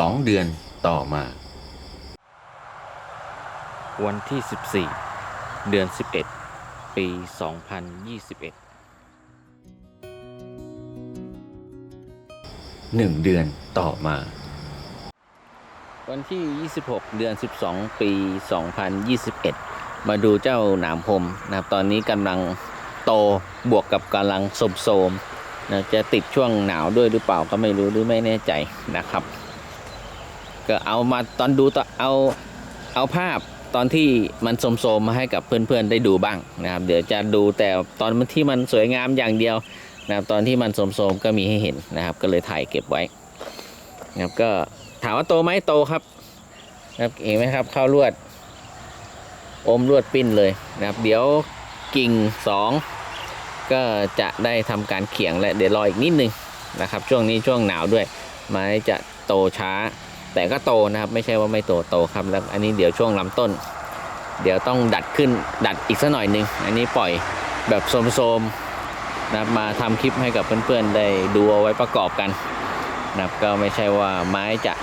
2เดือนต่อมา วันที่ 14 เดือน 11 ปี 2021 1เดือนต่อมา วันที่ 26 เดือน 12 ปี 2021 มาดูเจ้าหนามพรมนะครับตอนนี้กำลังโตบวกกับกำลังสมโสมๆนะจะติดช่วงหนาวด้วยหรือเปล่าก็ไม่รู้หรือไม่แน่ใจนะครับ ก็เอามาตอนดูตอเอาเอาภาพตอนที่มันสมโสมๆมาให้กับเพื่อนๆได้ดูบ้างนะครับ เดี๋ยวจะดูแต่ตอนที่มันสวยงามอย่างเดียวนะครับตอนที่มันสมโสมๆก็มีให้เห็นนะครับ ก็เลยถ่ายเก็บไว้นะครับก็ถามว่าโตไหมโตครับนะครับเห็นไหมครับเข้าลวด อมลวดปิ้นเลยนะครับ เดี๋ยวกิ่งสองก็จะได้ทำการเขียงและเดี๋ยวรออีกนิดนึงนะครับ ช่วงนี้ช่วงหนาวด้วย ไม้จะโตช้า แต่ก็โตนะครับไม่ใช่ว่าไม่โตโตครับแล้วอันนี้เดี๋ยวช่วงลำต้น เดี๋ยวต้องดัดขึ้นดัดอีกสักหน่อยหนึงอันนี้ปล่อยแบบโสมๆนะครับมาทำคลิปให้กับเพื่อนๆได้ดูเอาไว้ประกอบกันนะครับก็ไม่ใช่ว่าไม้จะ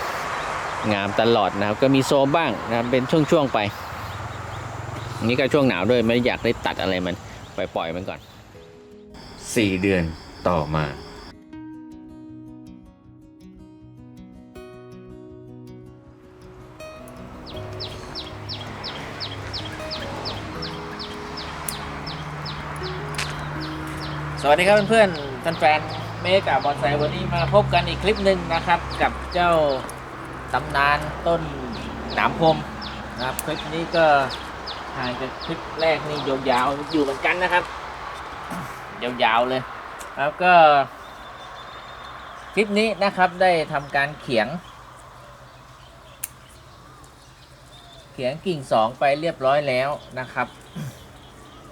งามตลอดนะครับ ก็มีโซมบ้างนะครับเป็นช่วงๆไปอันนี้ก็ช่วงหนาวด้วยไม่อยากได้ตัดอะไรมันปล่อยๆมันก่อน 4 เดือนต่อมา วัสดีครับเพื่อนๆแฟนเมกาบอนไซวันนี้มาพบกันอีกคลิปหนึ่งนะครับ กับเจ้าตำนานต้นหนามพรมนะครับคลิปนี้ก็ห่างจากคลิปแรกนี่ยาวๆอยู่เหมือนกันนะครับ ยาวๆเลยแล้วก็ คลิปนี้นะครับได้ทำการเขียง เขียงกิ่งสองไปเรียบร้อยแล้วนะครับ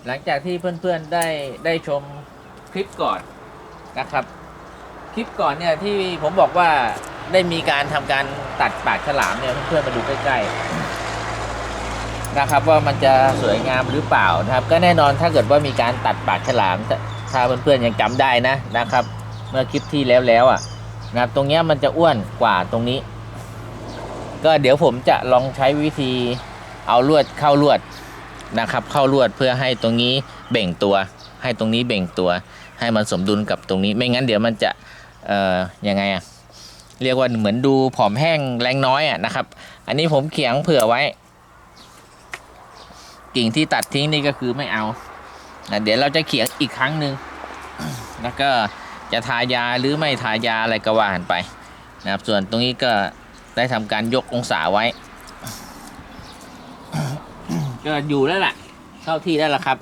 หลังจากที่เพื่อนๆได้ได้ชม ลิปก่อนนะครับ คลิปก่อนเนี่ยที่ผมบอกว่าได้มีการทำการตัดปากฉลามเนี่ยเพื่อนๆมาดูใกล้ๆนะครับ ว่ามันจะสวยงามหรือเปล่านะครับ ก็แน่นอนถ้าเกิดว่ามีการตัดปากฉลามถ้าเพื่อนๆยังจำได้นะนะครับ เมื่อคลิปที่แล้วแล้วอะนะครับตรงเนี้ยมันจะอ้วนกว่าตรงนี้ ก็เดี๋ยวผมจะลองใช้วิธีเอาลวดเข้าลวดนะครับ เข้าลวดเพื่อให้ตรงนี้เบ่งตัว ให้ตรงนี้เบ่งตัว ให้มันสมดุลกับตรงนี้ ไม่งั้นเดี๋ยวมันจะเอ่อยังไงอะเรียกว่าเหมือนดูผอมแห้งแรงน้อยอะนะครับ อันนี้ผมเขียงเผื่อไว้ กิ่งที่ตัดทิ้งนี่ก็คือไม่เอานะเดี๋ยวเราจะเขียงอีกครั้งหนึ่งแล้วก็จะทายาหรือไม่ทายาอะไรก็ว่ากันไปนะครับ ส่วนตรงนี้ก็ได้ทำการยกองศาไว้ ก็อยู่แล้วล่ะ เข้าที่แล้วล่ะครับ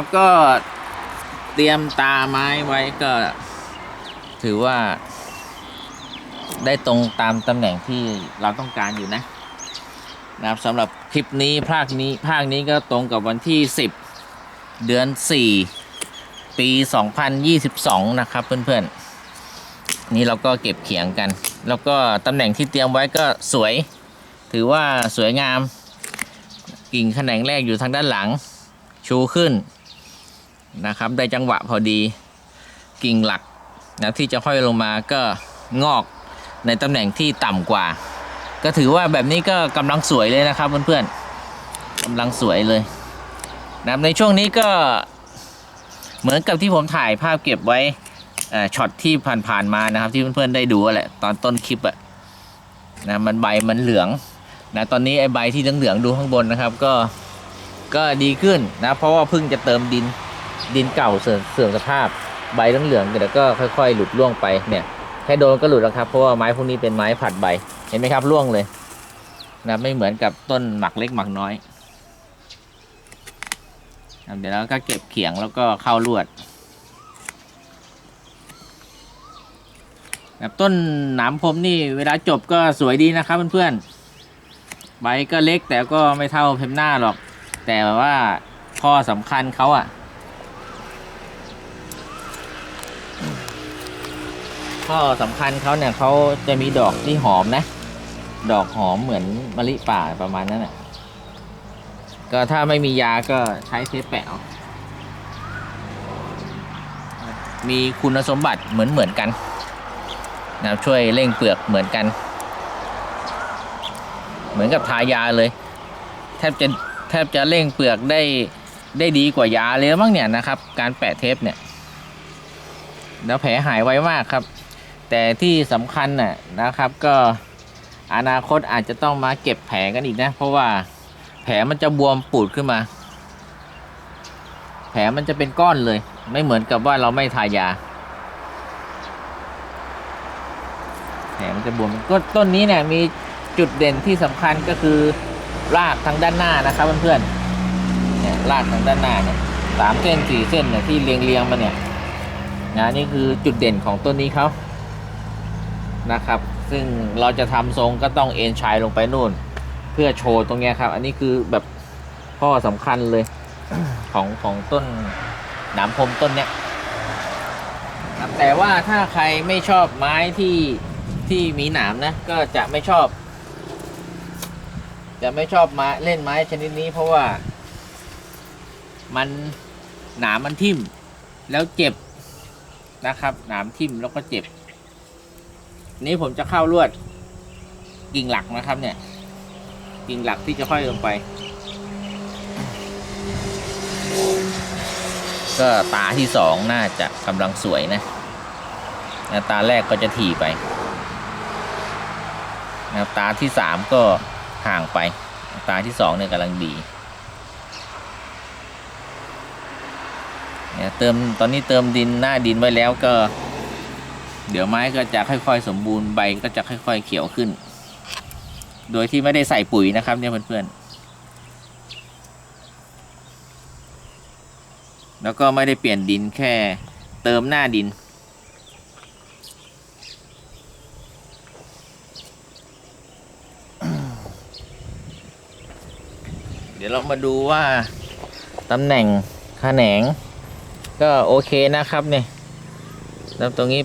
ับก็เตรียมตาไม้ไว้ก็ ถือว่า ได้ตรงตามตำแหน่งที่เราต้องการอยู่นะนะครับสำหรับคลิปนี้ภาคนี้ภาคนี้ก็ตรงกับวันที่ 10 เดือน 4 ปี 2022 นะครับ เพื่อนๆ นี่เราก็เก็บเขียงกัน แล้วก็ตำแหน่งที่เตรียมไว้ก็สวย ถือว่าสวยงาม กิ่งแขนงแรกอยู่ทางด้านหลัง ชูขึ้น นะครับ ได้จังหวะพอดีกิ่งหลักนะที่จะห้อยลงมาก็งอกในตำแหน่งที่ต่ำกว่า ก็ถือว่าแบบนี้ก็กำลังสวยเลยนะครับเพื่อนๆกำลังสวยเลยนะในช่วงนี้ก็เหมือนกับที่ผมถ่ายภาพเก็บไว้ช็อตที่ผ่านๆมานะครับ ที่เพื่อนๆได้ดูแหละตอนต้นคลิปอะนะมันใบมันเหลืองนะตอนนี้ไอ้ใบที่เหลืองๆดูข้างบนนะครับ ก็ก็ดีขึ้นนะเพราะว่าเพิ่งจะเติมดิน ดินเก่าเสื่อมเสื่อมสภาพใบเหลืองๆเดี๋ยวก็ค่อยๆ หลุดร่วงไปเนี่ยแค่โดนก็หลุดแล้วครับเพราะว่าไม้พวกนี้เป็นไม้ผัดใบเห็นไหมครับร่วงเลยนะไม่เหมือนกับต้นหมักเล็กหมักน้อยเดี๋ยวเราก็เก็บเขียงแล้วก็เข้าลวดแบบต้นหนามพรมนี่เวลาจบก็สวยดีนะครับเพื่อนๆใบก็เล็กแต่ก็ไม่เท่าเพมหน้าหรอก แต่ว่าข้อสำคัญเขาอะ ข้อสำคัญเขาเนี่ยเขาจะมีดอกที่หอมนะ ดอกหอมเหมือนมะลิป่าประมาณนั้นน่ะก็ถ้าไม่มียาก็ใช้เทปแปะมีคุณสมบัติเหมือนเหมือนกันนะช่วยเร่งเปลือกเหมือนกัน เหมือนกับทายาเลย แทบจะแทบจะเร่งเปลือกได้ได้ดีกว่ายาเลยมั้งเนี่ยนะครับ การแปะเทปเนี่ย แล้วแผลหายไวมากครับ แต่ที่สำคัญน่ะนะครับก็อนาคตอาจจะต้องมาเก็บแผลกันอีกนะ เพราะว่าแผลมันจะบวมปูดขึ้นมา แผลมันจะเป็นก้อนเลย ไม่เหมือนกับว่าเราไม่ทายา แผลมันจะบวมก็ต้นนี้เนี่ยมีจุดเด่นที่สำคัญก็คือรากทางด้านหน้านะครับเพื่อนๆเนี่ยรากทางด้านหน้าเนี่ยสามเส้นสี่เส้นเนี่ยที่เรียงเรียงมาเนี่ยนะนี่คือจุดเด่นของต้นนี้เขา นะครับ ซึ่งเราจะทำทรงก็ต้องเอ็นชายลงไปนู่น เพื่อโชว์ตรงเนี้ยครับ อันนี้คือแบบข้อสำคัญเลยของของต้นหนามพรมต้นเนี้ยครับแต่ว่าถ้าใครไม่ชอบไม้ที่ที่มีหนามนะ ก็จะไม่ชอบ จะไม่ชอบไม้เล่นไม้ชนิดนี้ เพราะว่า มันหนามมันทิ่ม แล้วเจ็บนะครับ หนามทิ่มแล้วก็เจ็บ นี้ผมจะเข้าลวดกิ่งหลักนะครับ เนี่ย กิ่งหลักที่จะค่อยลงไป ก็ตาที่สองน่าจะกำลังสวยนะนะตาแรกก็จะถี่ไปนะตาที่สามก็ห่างไป ตาที่สองเนี่ยกำลังดีเนี่ยเติมตอนนี้เติมดินหน้าดินไว้แล้วก็ เดี๋ยวไม้ก็จะค่อยๆ สมบูรณ์ใบก็จะค่อย ๆ เขียวขึ้น โดยที่ไม่ได้ใส่ปุ๋ยนะครับเนี่ยเพื่อนๆ แล้วก็ไม่ได้เปลี่ยนดินแค่เติมหน้าดิน เดี๋ยวเรามาดูว่าตำแหน่งแขนง ก็โอเคนะครับเนี่ยแล้วตรงนี้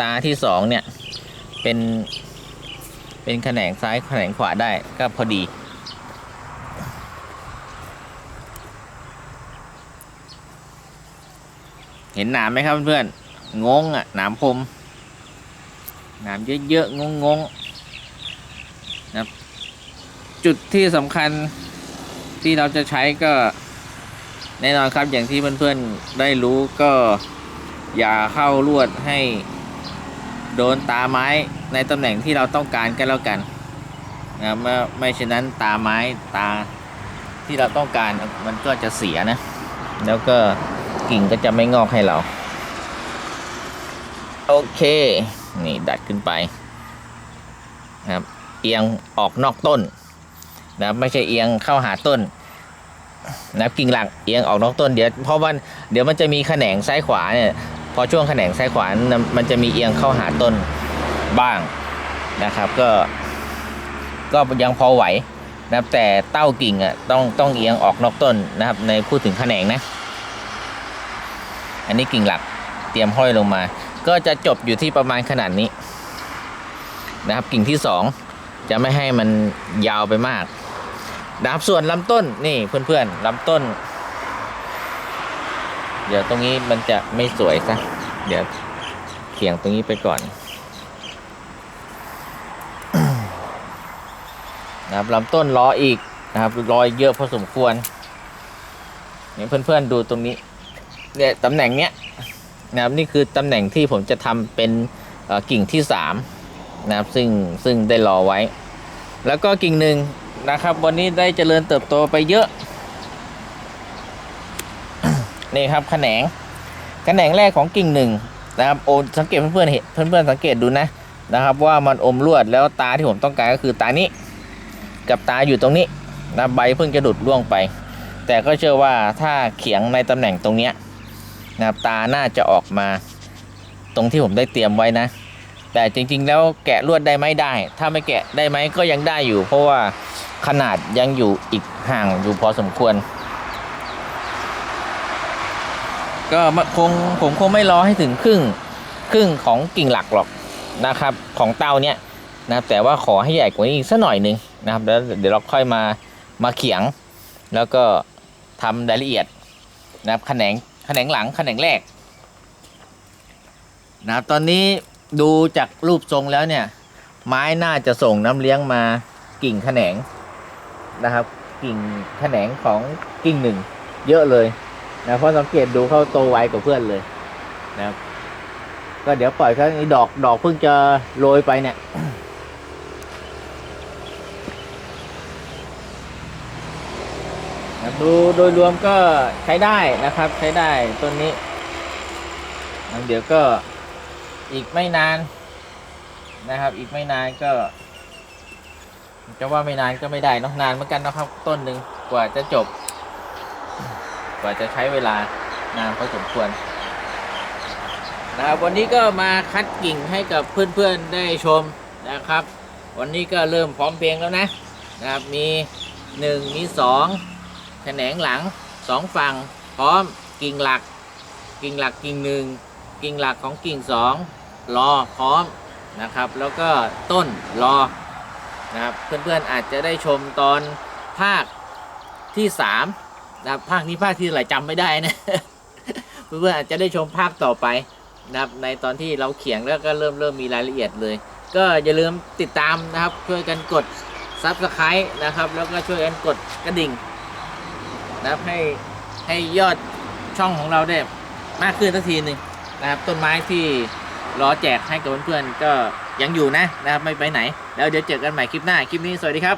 ตาที่สองเนี่ย เป็น เป็นแขนงซ้ายแขนงขวาได้ก็พอดี เห็นหนามไหมครับเพื่อนงงอะหนามพรมหนามเยอะๆงงงๆนะครับจุดที่สำคัญที่เราจะใช้ก็แน่นอนครับอย่างที่เพื่อนๆได้รู้ก็อย่าเข้าลวดให้ โดนตาไม้ในตำแหน่งที่เราต้องการกันแล้วกันนะไม่ไม่เช่นนั้นตาไม้ตาที่เราต้องการมันก็จะเสียนะ แล้วก็กิ่งก็จะไม่งอกให้เรา โอเค นี่ดัดขึ้นไปนะครับเอียงออกนอกต้นนะไม่ใช่เอียงเข้าหาต้นนะกิ่งหลักเอียงออกนอกต้นเดี๋ยวเพราะว่าเดี๋ยวมันจะมีแขนงซ้ายขวาเนี่ย พอช่วงแขนงซ้ายขวานมันจะมีเอียงเข้าหาต้นบ้างนะครับก็ก็ยังพอไหวนะครับแต่เต้ากิ่งอะต้องต้องเอียงออกนอกต้นนะครับในพูดถึงแขนงนะ อันนี้กิ่งหลักเตรียมห้อยลงมา ก็จะจบอยู่ที่ประมาณขนาดนี้นะครับกิ่งที่สองจะไม่ให้มันยาวไปมากนะครับส่วนลำต้นนี่เพื่อนๆลำต้น เดี๋ยวตรงนี้มันจะไม่สวยซะ เดี๋ยวเขียงตรงนี้ไปก่อนนะครับลำต้นรออีกนะครับรอยเยอะพอสมควรเนี่ยเพื่อนๆดูตรงนี้เนี่ยตำแหน่งเนี้ยนะครับนี่คือตำแหน่งที่ผมจะทำเป็นกิ่งที่สามนะครับซึ่งซึ่งได้รอไว้ แล้วก็กิ่งหนึ่งนะครับ วันนี้ได้เจริญเติบโตไปเยอะ นี่ครับแขนงแขนงแรกของกิ่งหนึ่งนะครับโอสังเกตเพื่อนๆเห็นเพื่อนๆสังเกตดูนะนะครับ ว่ามันอมลวดแล้วตาที่ผมต้องการก็คือตานี้กับตาอยู่ตรงนี้นะใบเพิ่งจะดุดร่วงไป แต่ก็เชื่อว่าถ้าเขียงในตำแหน่งตรงเนี้ยนะครับตาน่าจะออกมาตรงที่ผมได้เตรียมไว้นะ แต่จริงๆแล้วแกะลวดได้ไหมได้ ถ้าไม่แกะได้ไหมก็ยังได้อยู่ เพราะว่าขนาดยังอยู่อีกห่างอยู่พอสมควร ก็คงผมคงไม่รอให้ถึงครึ่งครึ่งของกิ่งหลักหรอกนะครับ ของเตาเนี้ยนะครับแต่ว่าขอให้ใหญ่กว่านี้อีกสักหน่อยหนึ่งนะครับแล้วเดี๋ยวเราค่อยมามาเขียง แล้วก็ทำรายละเอียดนะครับแขนงแขนงหลังแขนงแรกนะครับตอนนี้ดูจากรูปทรงแล้วเนี่ย ไม้น่าจะส่งน้ำเลี้ยงมากิ่งแขนงนะครับ กิ่งแขนงของกิ่งหนึ่งเยอะเลย นะเพราะสังเกตดูเขาโตไวกว่าเพื่อนเลยนะครับ ก็เดี๋ยวปล่อยเขานี้ดอกดอกเพิ่งจะโรยไปเนี่ยดูโดยรวมก็ใช้ได้นะครับ ใช้ได้ต้นนี้แล้วเดี๋ยวก็อีกไม่นานนะครับ อีกไม่นานก็จะว่าไม่นานก็ไม่ได้นอะนานเหมือนกันนะครับ ต้นหนึ่งกว่าจะจบ กว่าจะใช้เวลานานพอสมควรนะครับวันนี้ก็มาคัดกิ่งให้กับเพื่อนๆได้ชมนะครับ วันนี้ก็เริ่มพร้อมเพรียงแล้วนะนะครับมีหนึ่งมีสองแขนงหลังสองฝั่ง พร้อมกิ่งหลัก กิ่งหลักกิ่งหนึ่งกิ่งหลักของกิ่งสองรอพร้อมนะครับ แล้วก็ต้นรอนะครับเพื่อนๆอาจจะได้ชมตอนภาคที่สาม นะครับภาคนี้ภาคที่เท่าไหร่จำไม่ได้นะเพื่อนๆอาจจะได้ชมภาคต่อไปนะครับในตอนที่เราเขียงแล้วก็เริ่มเริ่มมีรายละเอียดเลย ก็อย่าลืมติดตามนะครับช่วยกันกดซับสไครต์นะครับ แล้วก็ช่วยกันกดกระดิ่งนะครับให้ให้ยอดช่องของเราได้มากขึ้นสักทีหนึ่งนะครับต้นไม้ที่รอแจกให้กับเพื่อนๆก็ยังอยู่นะนะครับไม่ไปไหน แล้วเดี๋ยวเจอกันใหม่คลิปหน้าคลิปนี้สวัสดีครับ